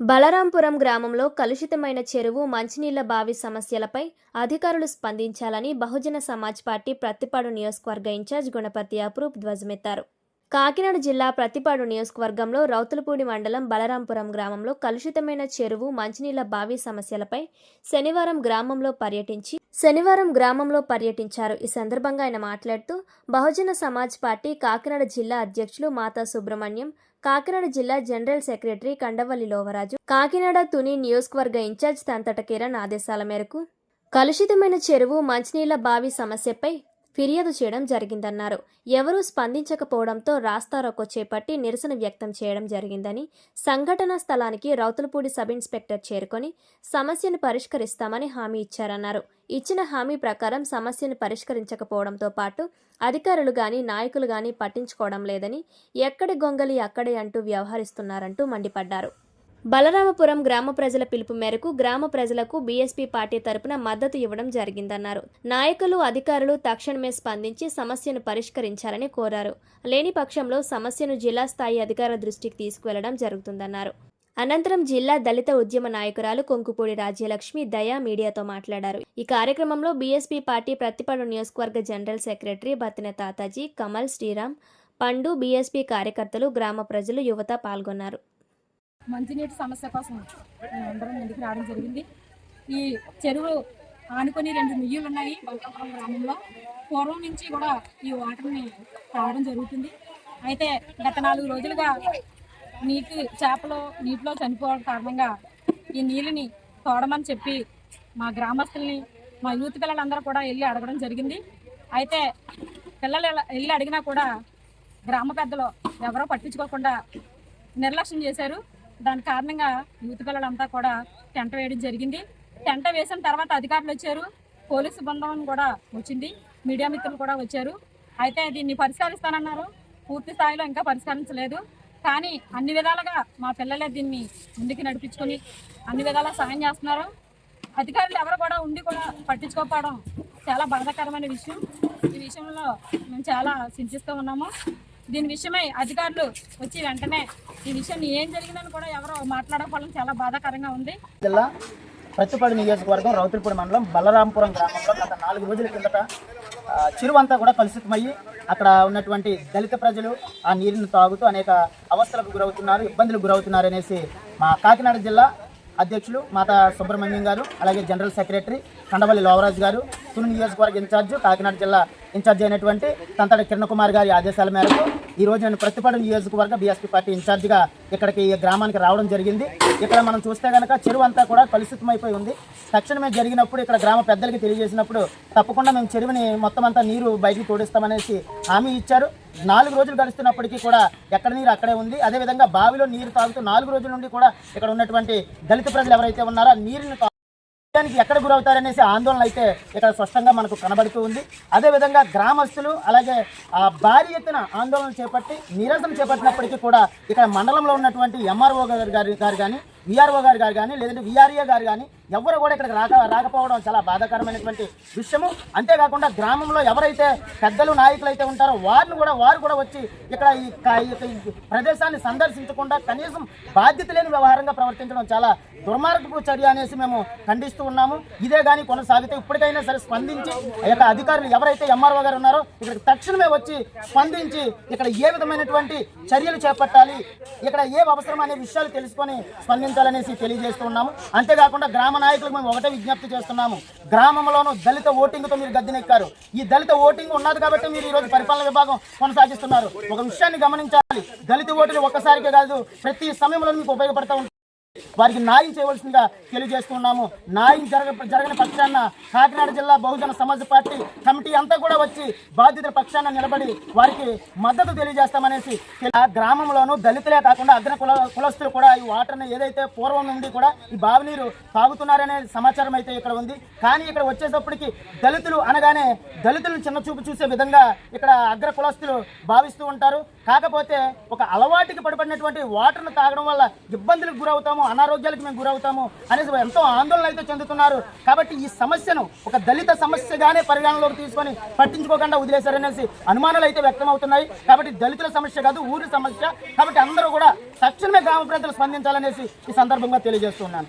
బలరాంపురం గ్రామంలో కలుషితమైన చెరువు మంచినీళ్ళ బావి సమస్యలపై అధికారులు స్పందించాలని బహుజన సమాజ్ పార్టీ ప్రత్తిపాడు నియోజకవర్గ ఇన్ఛార్జ్ గుణపతి అప్రూప్ ధ్వజమెత్తారు. కాకినాడ జిల్లా ప్రతిపాడు నియోజకవర్గంలో రౌతులపూడి మండలం బలరాంపురం గ్రామంలో కలుషితమైన చెరువు మంచినీళ్ళ బావి సమస్యలపై శనివారం గ్రామంలో పర్యటించి శనివారం గ్రామంలో పర్యటించారు. ఈ సందర్భంగా ఆయన మాట్లాడుతూ బహుజన సమాజ్ పార్టీ కాకినాడ జిల్లా అధ్యక్షులు మాతా సుబ్రహ్మణ్యం కాకినాడ జిల్లా జనరల్ సెక్రటరీ కండవల్లి లోవరాజు కాకినాడ తుని నియోజకవర్గ ఇన్ఛార్జ్ తంతట కిరణ్ ఆదేశాల మేరకు కలుషితమైన చెరువు మంచినీళ్ళ బావి సమస్యపై ఫిర్యాదు చేయడం జరిగిందన్నారు. ఎవరూ స్పందించకపోవడంతో రాస్తారోకో చేపట్టి నిరసన వ్యక్తం చేయడం జరిగిందని సంఘటనా స్థలానికి రౌతులపూడి సబ్ ఇన్స్పెక్టర్ చేరుకొని సమస్యను పరిష్కరిస్తామని హామీ ఇచ్చారన్నారు. ఇచ్చిన హామీ ప్రకారం సమస్యను పరిష్కరించకపోవడంతో పాటు అధికారులు గాని నాయకులు గాని పట్టించుకోవడం లేదని ఎక్కడి గొంగలి అక్కడే అంటూ వ్యవహరిస్తున్నారంటూ మండిపడ్డారు. బలరామపురం గ్రామ ప్రజల పిలుపు మేరకు గ్రామ ప్రజలకు బీఎస్పీ పార్టీ తరపున మద్దతు ఇవ్వడం జరిగిందన్నారు. నాయకులు అధికారులు తక్షణమే స్పందించి సమస్యను పరిష్కరించాలని కోరారు. లేని పక్షంలో సమస్యను జిల్లా స్థాయి అధికార దృష్టికి తీసుకువెళ్ళడం జరుగుతుందన్నారు. అనంతరం జిల్లా దళిత ఉద్యమ నాయకురాలు కొంకుపూడి రాజ్యలక్ష్మి దయా మీడియాతో మాట్లాడారు. ఈ కార్యక్రమంలో బీఎస్పీ పార్టీ ప్రతిపడు నియోజకవర్గ general secretary Bathina Tatajee Kamal Sriram Pandu BSP కార్యకర్తలు గ్రామ ప్రజలు యువత పాల్గొన్నారు. మంచినీటి సమస్య కోసం అందరం ముందుకు రావడం జరిగింది. ఈ చెరువు ఆనుకొని రెండు నుయ్యలు ఉన్నాయి బంకాపురం గ్రామంలో. పూర్వం నుంచి కూడా ఈ వాటర్ని తాగడం జరుగుతుంది. అయితే గత నాలుగు రోజులుగా నీటి చేపలు నీటిలో చనిపోవడం కారణంగా ఈ నీళ్ళని తోడమని చెప్పి మా గ్రామస్తుల్ని మా యూత్ పిల్లలందరూ కూడా వెళ్ళి అడగడం జరిగింది. అయితే పిల్లలు వెళ్ళి అడిగినా కూడా గ్రామ పెద్దలు ఎవరో పట్టించుకోకుండా నిర్లక్ష్యం చేశారు. దాని కారణంగా యూత్ పిల్లలంతా కూడా టెంట వేయడం జరిగింది. టెంట వేసిన తర్వాత అధికారులు వచ్చారు. పోలీసు బృందం కూడా వచ్చింది. మీడియా మిత్రులు కూడా వచ్చారు. అయితే దీన్ని పరిష్కరిస్తానన్నారు. పూర్తి స్థాయిలో ఇంకా పరిష్కరించలేదు. కానీ అన్ని విధాలుగా మా పిల్లలే దీన్ని ముందుకు నడిపించుకొని అన్ని విధాలా సహాయం చేస్తున్నారు. అధికారులు ఎవరు కూడా ఉండి కూడా పట్టించుకోకపోవడం చాలా బాధాకరమైన విషయం. ఈ విషయంలో మేము చాలా చింతిస్తూ ఉన్నాము. దీని విషయమై అధికారులు వచ్చి వెంటనే ఈ విషయం ఏం జరిగిందని కూడా ఎవరో మాట్లాడకపోవడం చాలా బాధాకరంగా ఉంది. జిల్లా ప్రతిపాడు నియోజకవర్గం రౌతులపూడి మండలం బలరాంపురం గ్రామంలో గత నాలుగు రోజుల కిందట చిరువంతా కూడా కలుషితమయ్యి అక్కడ ఉన్నటువంటి దళిత ప్రజలు ఆ నీరుని తాగుతూ అనేక అవస్థలకు గురవుతున్నారు ఇబ్బందులకు గురవుతున్నారు అనేసి మా కాకినాడ జిల్లా అధ్యక్షులు మాతా సుబ్రహ్మణ్యం గారు అలాగే జనరల్ సెక్రటరీ కండవల్లి లోవరాజు గారు తుని నియోజకవర్గ ఇన్ఛార్జ్ కాకినాడ జిల్లా ఇన్ఛార్జ్ అయినటువంటి తంతడ కిరణ్ కుమార్ గారి ఆదేశాల మేరకు ఈ నేను ప్రతిపాడు నియోజకవర్గ బీఎస్పీ పార్టీ ఇన్ఛార్జిగా ఇక్కడికి ఈ గ్రామానికి రావడం జరిగింది. ఇక్కడ మనం చూస్తే కనుక చెరువు అంతా కూడా కలుషితమైపోయి ఉంది. తక్షణమే జరిగినప్పుడు ఇక్కడ గ్రామ పెద్దలకి తెలియజేసినప్పుడు తప్పకుండా మేము చెరువుని మొత్తం అంతా నీరు బయటికి తోడిస్తామనేసి హామీ ఇచ్చారు. నాలుగు రోజులు గడుస్తున్నప్పటికీ కూడా ఎక్కడ నీరు అక్కడే ఉంది. అదేవిధంగా బావిలో నీరు తాగుతూ నాలుగు రోజుల నుండి కూడా ఇక్కడ ఉన్నటువంటి దళిత ప్రజలు ఎవరైతే ఉన్నారో నీరుని దానికి ఎక్కడ గురవుతారనేసి ఆందోళన అయితే ఇక్కడ స్పష్టంగా మనకు కనబడుతూ ఉంది. అదేవిధంగా గ్రామస్తులు అలాగే ఆ భారీ ఎత్తున ఆందోళన చేపట్టి నిరసన చేపట్టినప్పటికీ కూడా ఇక్కడ మండలంలో ఉన్నటువంటి ఎంఆర్ఓ గారు గారు గారు కానీ విఆర్ఓ గారు గారు కానీ లేదంటే విఆర్ఏ గారు కానీ ఎవరు కూడా ఇక్కడికి రాక రాకపోవడం చాలా బాధాకరమైనటువంటి విషయము. అంతేకాకుండా గ్రామంలో ఎవరైతే పెద్దలు నాయకులు అయితే ఉంటారో వారిని కూడా వారు కూడా వచ్చి ఇక్కడ ఈ ప్రదేశాన్ని సందర్శించకుండా కనీసం బాధ్యత లేని వ్యవహారంగా ప్రవర్తించడం చాలా దుర్మార్గపు చర్య అనేసి మేము ఖండిస్తూ ఉన్నాము. ఇదే కానీ కొనసాగితే ఇప్పటికైనా సరే స్పందించి ఆ యొక్క అధికారులు ఎవరైతే ఎంఆర్ఓ గారు ఉన్నారో ఇక్కడికి తక్షణమే వచ్చి స్పందించి ఇక్కడ ఏ విధమైనటువంటి చర్యలు చేపట్టాలి ఇక్కడ ఏ అవసరం అనే విషయాలు తెలుసుకొని స్పందించాలనేసి తెలియజేస్తూ ఉన్నాము. అంతేకాకుండా గ్రామ నాయకులకు మేము ఒకటే విజ్ఞప్తి చేస్తున్నాము. గ్రామంలోనూ దళిత ఓటింగ్తో మీరు గద్దెనెక్కారు. ఈ దళిత ఓటింగ్ ఉన్నది కాబట్టి మీరు ఈ రోజు పరిపాలన విభాగం కొనసాగిస్తున్నారు. ఒక విషయాన్ని గమనించాలి. దళిత ఓటులు ఒక్కసారికే కాదు ప్రతి సమయంలో మీకు ఉపయోగపడతా వారికి న్యాయం చేయవలసిందిగా తెలియజేస్తున్నాము. న్యాయం జరగ జరగని పక్షాన కాకినాడ జిల్లా బహుజన సమాజ్ పార్టీ కమిటీ అంతా కూడా వచ్చి బాధితుల పక్షాన నిలబడి వారికి మద్దతు తెలియజేస్తామనేసి ఆ గ్రామంలోనూ దళితులే కాకుండా అగ్ర కుల కులస్తులు కూడా ఈ వాటర్ని ఏదైతే పూర్వం నుండి కూడా ఈ బావి నీరు తాగుతున్నారనే సమాచారం అయితే ఇక్కడ ఉంది. కానీ ఇక్కడ వచ్చేటప్పటికి దళితులు అనగానే దళితులను చిన్న చూపు చూసే విధంగా ఇక్కడ అగ్ర కులస్తులు భావిస్తూ ఉంటారు. కాకపోతే ఒక అలవాటుకి పడిపడినటువంటి వాటర్ను తాగడం వల్ల ఇబ్బందులకు గురవుతాము. అనారోగ్యాలకు మేము గురవుతాము అనేసి ఎంతో ఆందోళన అయితే చెందుతున్నారు. కాబట్టి ఈ సమస్యను ఒక దళిత సమస్యగానే పరిగణనలోకి తీసుకొని పట్టించుకోకుండా వదిలేశారనేసి అనుమానాలు అయితే వ్యక్తం అవుతున్నాయి కాబట్టి దళితుల సమస్య కాదు ఊరి సమస్య. కాబట్టి అందరూ కూడా తక్షణమే గ్రామ ప్రజలు స్పందించాలనేసి ఈ సందర్భంగా తెలియజేస్తున్నాను